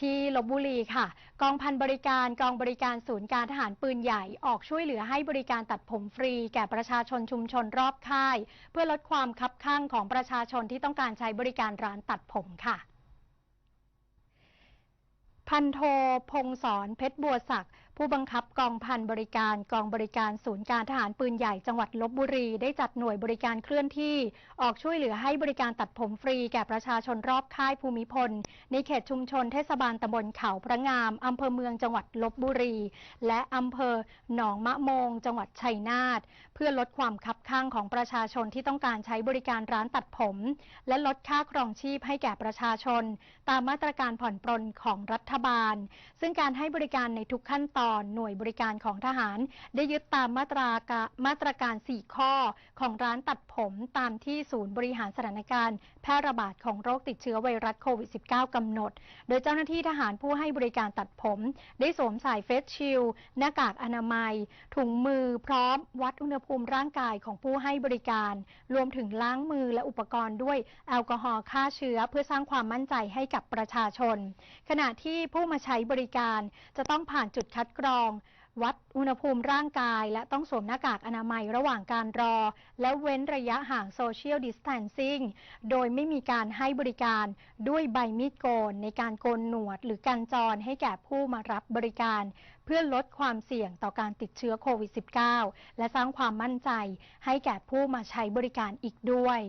ที่ลบบุรีค่ะ กองพันบริการกองบริการศูนย์การทหารปืนใหญ่ออกช่วยเหลือให้บริการตัดผมฟรี แก่ประชาชนชุมชนรอบค่าย เพื่อลดความคับข้างของประชาชนที่ต้องการใช้บริการร้านตัดผมค่ะ พันโทพงศรเพชรบัวศักดิ์ ผู้บังคับกองพันบริการกองบริการศูนย์การทหารปืนใหญ่จังหวัดลบบุรี ได้จัดหน่วยบริการเคลื่อนที่ ออกช่วยเหลือให้บริการตัดผมฟรีแก่ประชาชนรอบค่ายภูมิพล ในเขตชุมชนเทศบาลตำบลเขาพระงามอำเภอเมืองจังหวัดลบบุรี และอำเภอหนองมะโมง จังหวัดชัยนาทเพื่อลดความคับข้างของประชาชนที่ต้องการใช้บริการร้านตัดผม และลดค่าครองชีพให้แก่ประชาชน ตามมาตรการผ่อนปรนของรัฐบาล ซึ่งการให้บริการในทุกขั้นตอนหน่วยบริการของทหาร ได้ยึดตามมาตรากามาตรการ 4 ข้อของร้านตัดผมตามที่ศูนย์บริหารสถานการณ์ แพร่ระบาดของโรคติดเชื้อไวรัสโควิด -19 กำหนด โดยเจ้าหน้าที่ทหารผู้ให้บริการตัดผม ได้สวมใส่เฟสชิลด์หน้ากากอนามัย ถุงมือพร้อมวัดอุณหภูมิร่างกายของผู้ให้บริการ รวมถึงล้างมือและอุปกรณ์ด้วยแอลกอฮอล์ฆ่าเชื้อ เพื่อสร้างความมั่นใจให้กับประชาชน ขณะที่ผู้มาใช้บริการจะต้องผ่านจุดคัดกรอง วัดอุณหภูมิร่างกาย และต้องสวมหน้ากากอนามัยระหว่างการรอ และเว้นระยะห่างโซเชียลดิส a ทนซิ่งโดยไม่มีการให้บริการด้วยใบมีดโกน ในการโกนหนวด หรือการจรให้แก่ผู้มารับบริการ เพื่อลดความเสี่ยงต่อการติดเชื้อโควิด -19 และสร้างความมั่นใจให้แก่ผู้มาใช้บริการอีกด้วย